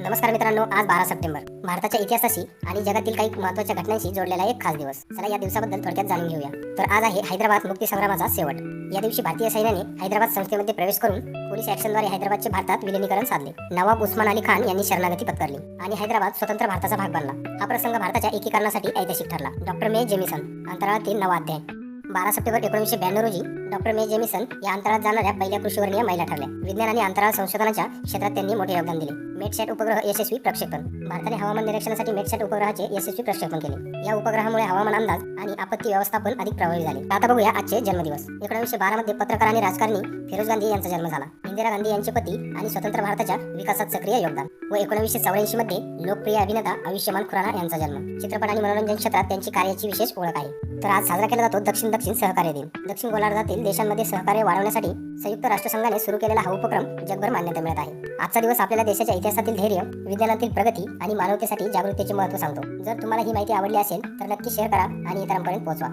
नमस्कार मित्रांनो आज बारा सप्टेंबर. भारताच्या इतिहासाशी आणि जगातील काही महत्त्वाच्या घटनांशी जोडलेला एक खास दिवस. चला या दिवसाबद्दल थोडक्यात जाणून घेऊया. तर आज आहे हैदराबाद मुक्ती संग्रामाचा शेवट. या दिवशी भारतीय सैन्याने हैदराबाद संस्थेमध्ये प्रवेश करून पोलीस ऍक्शनद्वारे हैदराबादचे भारतात विलिनीकरण साधले. नवाब उस्मान अली खान यांनी शरणागती पत्करली आणि हैदराबाद स्वतंत्र भारताचा भाग बनला. हा प्रसंग भारताच्या एकीकरणासाठी ऐतिहासिक ठरला. Doctor Mae. जेमिसन. अंतराळातील नवा अध्याय. बारा सप्टेंबर एकोणीसशे ब्याण्णव रोजी डॉक्टर मे जेमिसन या अंतराळात जाणाऱ्या पहिल्या कृषीवर्णीय महिला ठरल्या. विज्ञान आणि अंतराळ संशोधनाच्या क्षेत्रात त्यांनी मोठे योगदान दिले. मेटसॅट उपग्रह यशस्वी प्रक्षेपण. भारताने हवामान निरीक्षणासाठी मेटसॅट उपग्रहाचे यशस्वी प्रक्षेपण केले. या उपग्रहामुळे हवामान अंदाज आणि आपत्ती व्यवस्थापन अधिक प्रभावी झाले. आता बघूया आजचे जन्मदिवस. एकोणीसशे बारा मध्ये पत्रकार आणि राजकारणी फिरोज गांधी यांचा जन्म झाला. इंदिरा गांधी यांचे पती आणि स्वतंत्र भारताच्या विकासात सक्रिय योगदान व एकोणीसशे चौऱ्याऐंशी मध्ये लोकप्रिय अभिनेता आयुष्यमान खुराना यांचा जन्म. चित्रपट आणि मनोरंजन क्षेत्रात त्यांची कार्याची विशेष ओळख आहे. तर आज साजरा केला जातो दक्षिण दक्षिण सहकार्य दिन. दक्षिण गोलार्धातील देशांमध्ये सहकार्य वाढवण्यासाठी संयुक्त राष्ट्रसंघाने सुरू केलेला हा उपक्रम जगभर मान्यता मिळत आहे. आजचा दिवस आपल्याला देशाच्या इतिहासातील धैर्य विज्ञानातील प्रगती आणि मानवतेसाठी जागरूकतेचे महत्त्व सांगतो. जर तुम्हाला ही माहिती आवडली असेल तर नक्की शेअर करा आणि इतरांपर्यंत पोहोचवा.